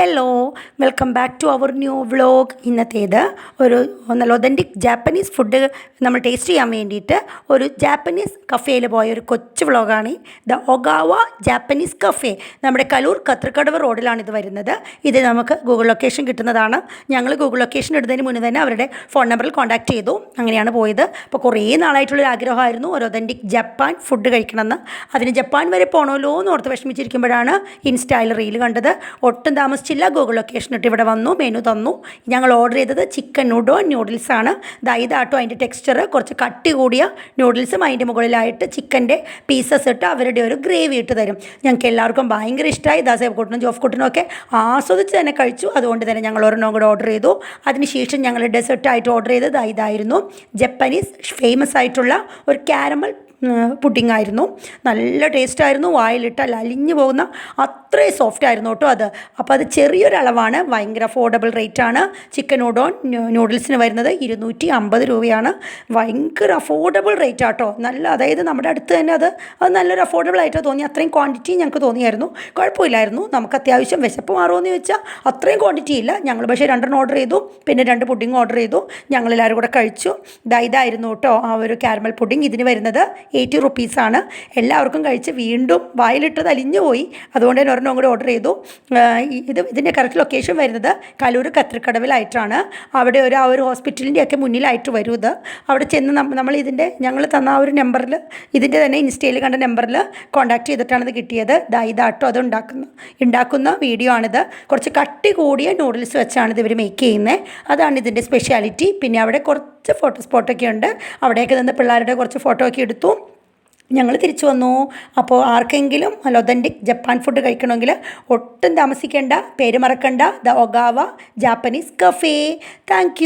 Hello welcome back to our new vlog ഇന്നത്തേത് ഒരു നല്ല authentic Japanese food നമ്മൾ taste ചെയ്യാൻ വേണ്ടിയിട്ട് ഒരു ജാപ്പനീസ് കഫേയിൽ പോയ ഒരു കൊച്ചു വ്ളോഗാണ് ദ ഒഗാവ ജാപ്പനീസ് കഫേ നമ്മുടെ കലൂർ കത്രക്കടവ് റോഡിലാണ് ഇത് വരുന്നത്. ഇത് നമുക്ക് ഗൂഗിൾ ലൊക്കേഷൻ കിട്ടുന്നതാണ്. ഞങ്ങൾ ഗൂഗിൾ ലൊക്കേഷൻ ഇടുന്നതിന് മുന്നേ തന്നെ അവരുടെ ഫോൺ നമ്പറിൽ കോൺടാക്ട് ചെയ്തു. അങ്ങനെയാണ് പോയത്. അപ്പോൾ കുറേ നാളായിട്ടുള്ളൊരു ആഗ്രഹമായിരുന്നു ഒരു ഒതന്റിക് ജപ്പാൻ ഫുഡ് കഴിക്കണമെന്ന്. അതിന് ജപ്പാൻ വരെ പോകണമല്ലോ എന്ന് ഓർത്ത് വിഷമിച്ചിരിക്കുമ്പോഴാണ് ഇൻസ്റ്റയിൽ റീൽ കണ്ടത്. ഒട്ടും താമസിച്ചില്ല ഗൂഗിൾ ലൊക്കേഷൻ ഇട്ട് ഇവിടെ വന്നു മെനു തന്നു. ഞങ്ങൾ ഓർഡർ ചെയ്തത് ചിക്കൻ നൂഡോ നൂഡിൽസ് ആണ്. ഇതാട്ടോ അതിന്റെ ടെക്സ്ചർ കുറച്ച് കട്ടി കൂടിയ നൂഡിൽസും അതിന്റെ മുകളിലായിട്ട് ചിക്കന്റെ പീസസ് ഇട്ട് അവരുടെ ഒരു ഗ്രേവി ഇട്ട് തരും. ഞങ്ങൾക്ക് എല്ലാവർക്കും ഭയങ്കര ഇഷ്ടമായി ദാസേബ് കുട്ടനും ജോഫ് കുട്ടനും ഒക്കെ ആസ്വദിച്ച് തന്നെ കഴിച്ചു. അതുകൊണ്ട് തന്നെ ഞങ്ങൾ ഒരെണ്ണം കൂടെ ഓർഡർ ചെയ്തു. അതിനുശേഷം ഞങ്ങൾ ഡെസേർട്ടായിട്ട് ഓർഡർ ചെയ്തത് ഇതായിരുന്നു. ജപ്പനീസ് ഫേമസ് ആയിട്ടുള്ള ഒരു കാരമൽ പുഡിംഗ് ആയിരുന്നു. നല്ല ടേസ്റ്റ് ആയിരുന്നു. വായിലിട്ടാൽ അലിഞ്ഞു പോകുന്ന അത്രയും സോഫ്റ്റ് ആയിരുന്നു കേട്ടോ അത്. അപ്പോൾ അത് ചെറിയൊരളവാണ്. ഭയങ്കര അഫോർഡബിൾ റേറ്റ് ആണ്. ചിക്കൻ ഉഡോൺ നൂഡിൽസിന് വരുന്നത് ഇരുന്നൂറ്റി അമ്പത് രൂപയാണ്. ഭയങ്കര അഫോർഡബിൾ റേറ്റ് ആട്ടോ. നല്ല അതായത് നമ്മുടെ അടുത്ത് തന്നെ അത് അത് നല്ലൊരു അഫോർഡബിൾ ആയിട്ടോ തോന്നി. അത്രയും ക്വാണ്ടിറ്റി ഞങ്ങൾക്ക് തോന്നിയായിരുന്നു. കുഴപ്പമില്ലായിരുന്നു. നമുക്ക് അത്യാവശ്യം വിശപ്പ് മാറുമെന്ന് ചോദിച്ചാൽ അത്രയും ക്വാണ്ടിറ്റി ഇല്ല. ഞങ്ങൾ പക്ഷേ രണ്ടെണ്ണം ഓർഡർ ചെയ്തു. പിന്നെ രണ്ട് പുഡിംഗ് ഓർഡർ ചെയ്തു. ഞങ്ങളെല്ലാവരും കൂടെ കഴിച്ചു. ദൈതായിരുന്നു കേട്ടോ ആ ഒരു കാരമൽ പുഡിംഗ് ഇതിന് വരുന്നത്. എയ്റ്റി റുപ്പീസാണ്. എല്ലാവർക്കും കഴിച്ച് വീണ്ടും വായിലിട്ടത് അലിഞ്ഞു പോയി. അതുകൊണ്ട് തന്നെ ഒരെണ്ണം കൂടെ ഓർഡർ ചെയ്തു. ഇത് ഇതിന്റെ കറക്റ്റ് ലൊക്കേഷൻ വരുന്നത് കലൂർ കത്രിക്കടവിലായിട്ടാണ്. അവിടെ ഒരു ആ ഒരു ഹോസ്പിറ്റലിന്റെ ഒക്കെ മുന്നിലായിട്ട് വരും ഇത്. അവിടെ ചെന്ന് നമ്മൾ ഇതിന്റെ ഞങ്ങൾ തന്ന ആ ഒരു നമ്പറിൽ ഇതിന്റെ തന്നെ ഇൻസ്റ്റയിൽ കണ്ട നമ്പറിൽ കോൺടാക്ട് ഇത് കിട്ടിയത്. ദാ ഇതാട്ടോ അത് ഉണ്ടാക്കുന്ന ഉണ്ടാക്കുന്ന വീഡിയോ ആണിത്. കുറച്ച് കട്ടി കൂടിയ നൂഡിൽസ് വെച്ചാണ് ഇത് ഇവർ മേക്ക് ചെയ്യുന്നത് അതാണ് ഇതിന്റെ സ്പെഷ്യാലിറ്റി പിന്നെ അവിടെ കുറച്ച് ഫോട്ടോ സ്പോട്ടൊക്കെ ഉണ്ട്. അവിടെയൊക്കെ നിന്ന് പിള്ളേരുടെ കുറച്ച് ഫോട്ടോ ഒക്കെ എടുത്തു. ഞങ്ങൾ തിരിച്ചു വന്നു. അപ്പോൾ ആർക്കെങ്കിലും ഒതന്റിക് ജപ്പാൻ ഫുഡ് കഴിക്കണമെങ്കിൽ ഒട്ടും താമസിക്കേണ്ട പേര് മറക്കണ്ട. The Ogawa Japanese cafe. Thank